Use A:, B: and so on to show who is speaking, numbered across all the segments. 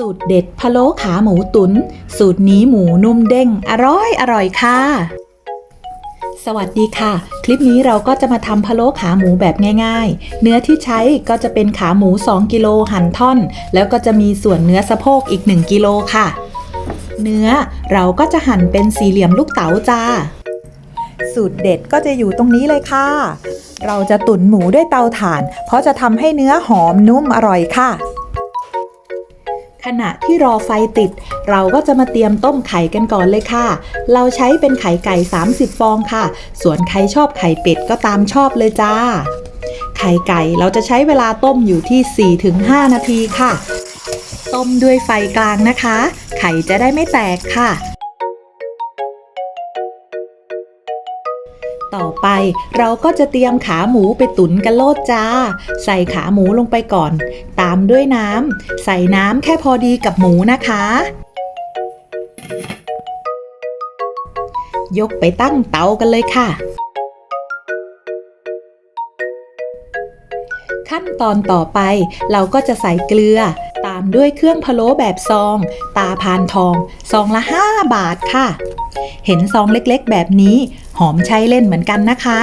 A: สูตรเด็ดพะโล้ขาหมูตุน๋นสูตรนี้หมูนุ่มเด้ง อร่อยอร่อยค่ะ สวัสดีค่ะ คลิปนี้เราก็จะมาทำพะโล้ขาหมูแบบง่าย ๆ เนื้อที่ใช้ก็จะเป็นขาหมู 2 กิโลหั่นท่อน แล้วก็จะมีส่วนเนื้อสะโพกอีก 1 กิโลค่ะ เนื้อเราก็จะหั่นเป็นสี่เหลี่ยมลูกเต๋าจ้า สูตรเด็ดก็จะอยู่ตรงนี้เลยค่ะ เราจะตุ๋นหมูด้วยเตาถ่าน เพราะจะทำให้เนื้อหอมนุ่มอร่อยค่ะ ขณะที่รอไฟติด เราก็จะมาเตรียมต้มไข่กันก่อนเลยค่ะ เราใช้เป็นไข่ไก่ 30 ฟองค่ะ ส่วนใครชอบไข่เป็ดก็ตามชอบเลยจ้า ไข่ไก่เราจะใช้เวลาต้มอยู่ที่ 4-5 นาทีค่ะ ต้มด้วยไฟกลางนะคะ ไข่จะได้ไม่แตกค่ะ ต่อไปเราก็จะเตรียมขาหมูไปตุ๋นกันโลดจ้า ใส่ขาหมูลงไปก่อน ตามด้วยน้ำ ใส่น้ำแค่พอดีกับหมูนะคะ ยกไปตั้งเตากันเลยค่ะ ขั้นตอนต่อไปเราก็จะใส่เกลือ ตามด้วยเครื่องพะโล้แบบซอง ตาพานทอง ซองละ 5 บาทค่ะ เห็นซองเล็กๆแบบนี้ หอมใช้เล่นเหมือนกันนะคะ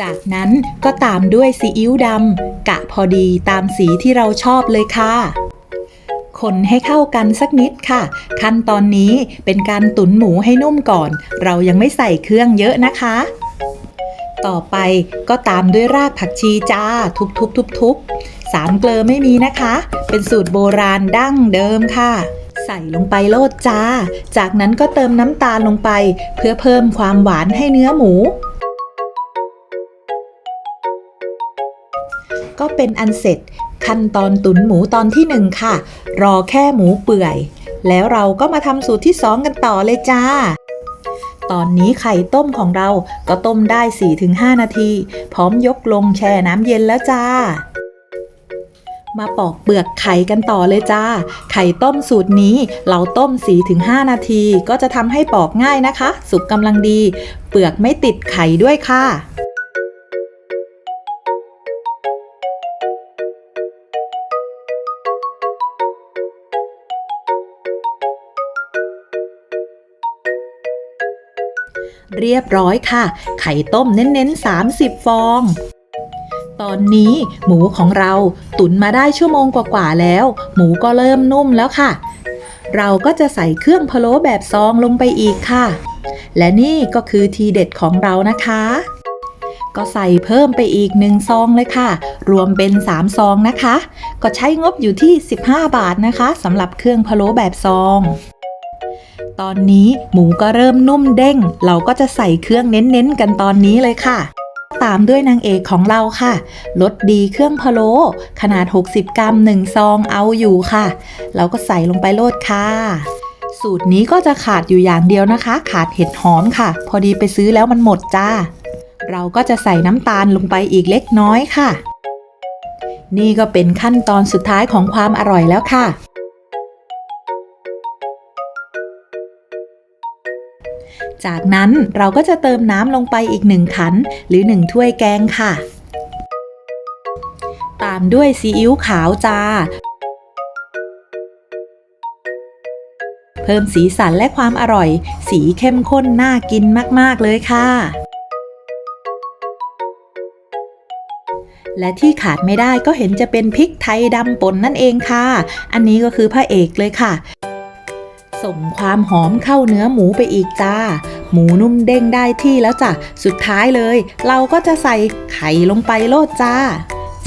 A: จากนั้นก็ตามด้วยซีอิ๊วดำกะพอดีตามสีที่เราชอบเลยค่ะ คนให้เข้ากันสักนิดค่ะ ขั้นตอนนี้เป็นการตุ๋นหมูให้นุ่มก่อน เรายังไม่ใส่เครื่องเยอะนะคะ ต่อไปก็ตามด้วยรากผักชีจ้า ทุบๆๆๆสามเกลอไม่มีนะคะ เป็นสูตรโบราณดั้งเดิมค่ะ ใส่ลงไปโลดจ้า จากนั้นก็เติมน้ำตาลลงไป เพื่อเพิ่มความหวานให้เนื้อหมู ก็เป็นอันเสร็จ ขั้นตอนตุ๋นหมูตอนที่หนึ่งค่ะ รอแค่หมูเปื่อย แล้วเราก็มาทำสูตรที่สองกันต่อเลยจ้าตอนนี้ไข่ต้มของเราก็ต้มได้ 4-5 นาที พร้อมยกลงแช่น้ำเย็นแล้วจ้า มาปอกเปลือกไข่กันต่อเลยจ้า ไข่ต้มสูตรนี้เราต้ม 4-5 นาที ก็จะทำให้ปอกง่ายนะคะ สุกกำลังดี เปลือกไม่ติดไข่ด้วยค่ะเรียบร้อยค่ะ ไข่ต้มเน้นๆ 30 ฟอง ตอนนี้หมูของเราตุ๋นมาได้ชั่วโมงกว่าๆแล้ว หมูก็เริ่มนุ่มแล้วค่ะ เราก็จะใส่เครื่องพะโล้แบบซองลงไปอีกค่ะ และนี่ก็คือทีเด็ดของเรานะคะ ก็ใส่เพิ่มไปอีกหนึ่งซองเลยค่ะ รวมเป็น 3 ซองนะคะ ก็ใช้งบอยู่ที่ 15 บาทนะคะสำหรับเครื่องพะโล้แบบซองตอนนี้หมูก็เริ่มนุ่มเด้ง เราก็จะใส่เครื่องเน้นๆกันตอนนี้เลยค่ะ ตามด้วยนางเอกของเราค่ะรสดีเครื่องพะโล้ขนาด 60 กรัม1ซองเอาอยู่ค่ะ เราก็ใส่ลงไปโลดค่ะ สูตรนี้ก็จะขาดอยู่อย่างเดียวนะคะ ขาดเห็ดหอมค่ะ พอดีไปซื้อแล้วมันหมดจ้า เราก็จะใส่น้ำตาลลงไปอีกเล็กน้อยค่ะ นี่ก็เป็นขั้นตอนสุดท้ายของความอร่อยแล้วค่ะ จากนั้นเราก็จะเติมน้ำลงไปอีกหนึ่งขัน หรือหนึ่งถ้วยแกงค่ะ ตามด้วยซีอิ๊วขาวจ้า เพิ่มสีสันและความอร่อย สีเข้มข้นน่ากินมาก ๆ เลยค่ะและที่ขาดไม่ได้ก็เห็นจะเป็นพริกไทยดำป่นนั่นเองค่ะ อันนี้ก็คือพระเอกเลยค่ะ ส่งความหอมเข้าเนื้อหมูไปอีกจ้า หมูนุ่มเด้งได้ที่แล้วจ้ะ สุดท้ายเลย เราก็จะใส่ไข่ลงไปโลดจ้า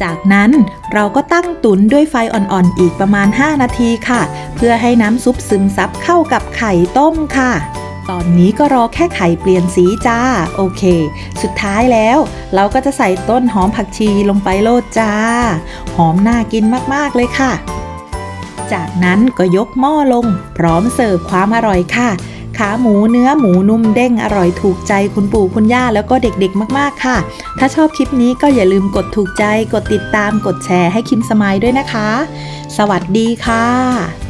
A: จากนั้นเราก็ตั้งตุ๋นด้วยไฟอ่อนๆอีกประมาณ 5 นาทีค่ะ เพื่อให้น้ำซุปซึมซับเข้ากับไข่ต้มค่ะตอนนี้ก็รอแค่ไข่เปลี่ยนสีจ้า โอเค สุดท้ายแล้ว เราก็จะใส่ต้นหอมผักชีลงไปโลดจ้า หอมน่ากินมาก ๆ เลยค่ะ จากนั้นก็ยกหม้อลง พร้อมเสิร์ฟความอร่อยค่ะ ขาหมูเนื้อหมูนุ่มเด้งอร่อยถูกใจคุณปู่คุณย่าแล้วก็เด็กๆ มากๆค่ะ ถ้าชอบคลิปนี้ก็อย่าลืมกดถูกใจ กดติดตามกดแชร์ให้คิมสมายด้วยนะคะ สวัสดีค่ะ